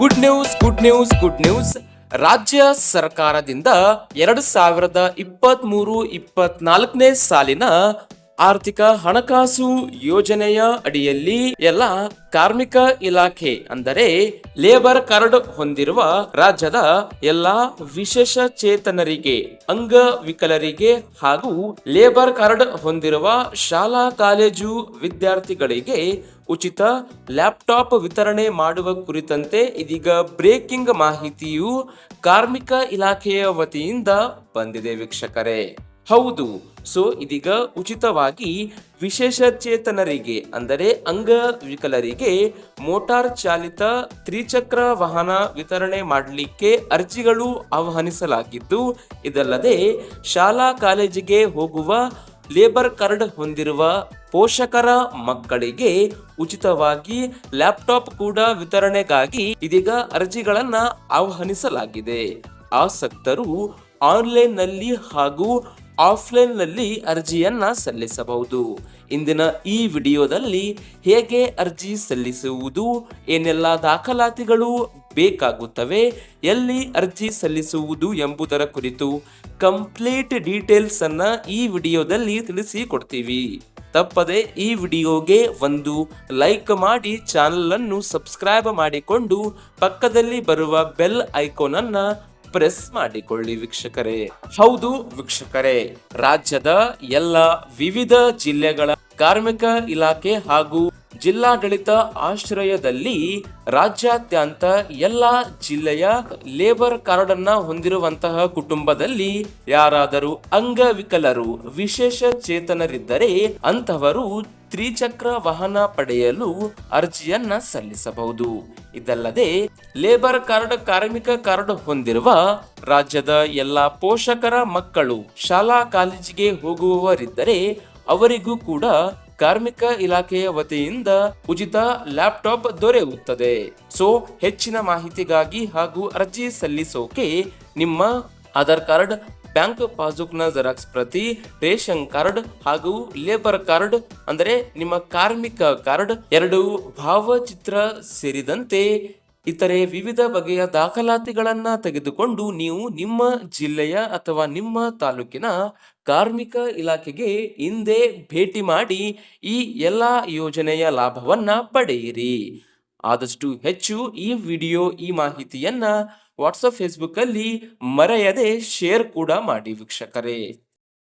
Good news good news good news ರಾಜ್ಯ ಸರ್ಕಾರದಿಂದ ಎರಡು ಸಾವಿರದ ಇಪ್ಪತ್ತ್ ಮೂರು ಇಪ್ಪತ್ನಾಲ್ಕನೇ ಸಾಲಿನ ಆರ್ಥಿಕ ಹಣಕಾಸು ಯೋಜನೆಯ ಅಡಿಯಲ್ಲಿ ಎಲ್ಲ ಕಾರ್ಮಿಕ ಇಲಾಖೆ ಅಂದರೆ ಲೇಬರ್ ಕಾರ್ಡ್ ಹೊಂದಿರುವ ರಾಜ್ಯದ ಎಲ್ಲಾ ವಿಶೇಷ ಚೇತನರಿಗೆ, ಅಂಗವಿಕಲರಿಗೆ ಹಾಗೂ ಲೇಬರ್ ಕಾರ್ಡ್ ಹೊಂದಿರುವ ಶಾಲಾ ಕಾಲೇಜು ವಿದ್ಯಾರ್ಥಿಗಳಿಗೆ ಉಚಿತ ಲ್ಯಾಪ್ಟಾಪ್ ವಿತರಣೆ ಮಾಡುವ ಕುರಿತಂತೆ ಇದೀಗ ಬ್ರೇಕಿಂಗ್ ಮಾಹಿತಿಯು ಕಾರ್ಮಿಕ ಇಲಾಖೆಯ ವತಿಯಿಂದ ಬಂದಿದೆ ವೀಕ್ಷಕರೇ. ಹೌದು. ಸೊ, ಇದೀಗ ಉಚಿತವಾಗಿ ವಿಶೇಷ ಚೇತನರಿಗೆ ಅಂದರೆ ಅಂಗವಿಕಲರಿಗೆ ಮೋಟಾರ್ ಚಾಲಿತ ತ್ರಿಚಕ್ರ ವಾಹನ ವಿತರಣೆ ಮಾಡಲಿಕ್ಕೆ ಅರ್ಜಿಗಳು ಆಹ್ವಾನಿಸಲಾಗಿದ್ದು, ಇದಲ್ಲದೆ ಶಾಲಾ ಕಾಲೇಜಿಗೆ ಹೋಗುವ ಲೇಬರ್ ಕಾರ್ಡ್ ಹೊಂದಿರುವ ಪೋಷಕರ ಮಕ್ಕಳಿಗೆ ಉಚಿತವಾಗಿ ಲ್ಯಾಪ್ಟಾಪ್ ಕೂಡ ವಿತರಣೆಗಾಗಿ ಇದೀಗ ಅರ್ಜಿಗಳನ್ನ ಆಹ್ವಾನಿಸಲಾಗಿದೆ. ಆಸಕ್ತರು ಆನ್ಲೈನ್ನಲ್ಲಿ ಹಾಗೂ ಆಫ್ಲೈನ್ ಅರ್ಜಿಯನ್ನು ಸಲ್ಲಿಸಬಹುದು. ಇಂದಿನ ಈ ವಿಡಿಯೋದಲ್ಲಿ ಹೇಗೆ ಅರ್ಜಿ ಸಲ್ಲಿಸುವುದು, ಏನೆಲ್ಲ ದಾಖಲಾತಿಗಳು ಬೇಕಾಗುತ್ತವೆ, ಎಲ್ಲಿ ಅರ್ಜಿ ಸಲ್ಲಿಸುವುದು ಎಂಬುದರ ಕುರಿತು ಕಂಪ್ಲೀಟ್ ಡೀಟೇಲ್ಸ್ ಅನ್ನ ಈ ವಿಡಿಯೋದಲ್ಲಿ ತಿಳಿಸಿಕೊಡ್ತೀವಿ. ತಪ್ಪದೆ ಈ ವಿಡಿಯೋಗೆ ಒಂದು ಲೈಕ್ ಮಾಡಿ ಚಾನಲನ್ನು ಸಬ್ಸ್ಕ್ರೈಬ್ ಮಾಡಿಕೊಂಡು ಪಕ್ಕದಲ್ಲಿ ಬರುವ ಬೆಲ್ ಐಕೋನನ್ನು ಪ್ರೆಸ್ ಮಾಡಿಕೊಳ್ಳಿ ವೀಕ್ಷಕರೇ. ಹೌದು ವೀಕ್ಷಕರೇ ರಾಜ್ಯದ ಎಲ್ಲ ವಿವಿಧ ಜಿಲ್ಲೆಗಳ ಕಾರ್ಮಿಕ ಇಲಾಖೆ ಹಾಗೂ ಜಿಲ್ಲಾಡಳಿತ ಆಶ್ರಯದಲ್ಲಿ ರಾಜ್ಯಾದ್ಯಂತ ಎಲ್ಲ ಜಿಲ್ಲೆಯ ಲೇಬರ್ ಕಾರ್ಡ್ ಅನ್ನ ಹೊಂದಿರುವಂತಹ ಕುಟುಂಬದಲ್ಲಿ ಯಾರಾದರೂ ಅಂಗವಿಕಲರು, ವಿಶೇಷ ಚೇತನರಿದ್ದರೆ ಅಂತವರು ತ್ರಿಚಕ್ರ ವಾಹನ ಪಡೆಯಲು ಅರ್ಜಿಯನ್ನ ಸಲ್ಲಿಸಬಹುದು. ಇದಲ್ಲದೆ, ಲೇಬರ್ ಕಾರ್ಡ್ ಕಾರ್ಮಿಕ ಕಾರ್ಡ್ ಹೊಂದಿರುವ ರಾಜ್ಯದ ಎಲ್ಲ ಪೋಷಕರ ಮಕ್ಕಳು ಶಾಲಾ ಕಾಲೇಜಿಗೆ ಹೋಗುವವರಿದ್ದರೆ ಅವರಿಗೂ ಕೂಡ ಕಾರ್ಮಿಕ ಇಲಾಖೆಯ ವತಿಯಿಂದ ಉಚಿತ ಲ್ಯಾಪ್ಟಾಪ್ ದೊರೆಯುತ್ತದೆ. ಸೊ, ಹೆಚ್ಚಿನ ಮಾಹಿತಿಗಾಗಿ ಹಾಗೂ ಅರ್ಜಿ ಸಲ್ಲಿಸೋಕೆ ನಿಮ್ಮ ಆಧಾರ್ ಕಾರ್ಡ್, ಬ್ಯಾಂಕ್ ಪಾಸ್ಬುಕ್ನ ಜೆರಾಕ್ಸ್ ಪ್ರತಿ, ರೇಷನ್ ಕಾರ್ಡ್ ಹಾಗೂ ಲೇಬರ್ ಕಾರ್ಡ್, ಅಂದರೆ ನಿಮ್ಮ ಕಾರ್ಮಿಕ ಕಾರ್ಡ್ ಎರಡು ಭಾವಚಿತ್ರ ಸೇರಿದಂತೆ ಇತರೆ ವಿವಿಧ ಬಗೆಯ ದಾಖಲಾತಿಗಳನ್ನು ತೆಗೆದುಕೊಂಡು ನೀವು ನಿಮ್ಮ ಜಿಲ್ಲೆಯ ಅಥವಾ ನಿಮ್ಮ ತಾಲೂಕಿನ ಕಾರ್ಮಿಕ ಇಲಾಖೆಗೆ ಹಿಂದೆ ಭೇಟಿ ಮಾಡಿ ಈ ಎಲ್ಲ ಯೋಜನೆಯ ಲಾಭವನ್ನ ಪಡೆಯಿರಿ. ಆದಷ್ಟು ಹೆಚ್ಚು ಈ ವಿಡಿಯೋ, ಈ ಮಾಹಿತಿಯನ್ನ ವಾಟ್ಸಪ್ ಫೇಸ್ಬುಕ್ಕಲ್ಲಿ ಮರೆಯದೆ ಶೇರ್ ಕೂಡ ಮಾಡಿ ವೀಕ್ಷಕರೇ.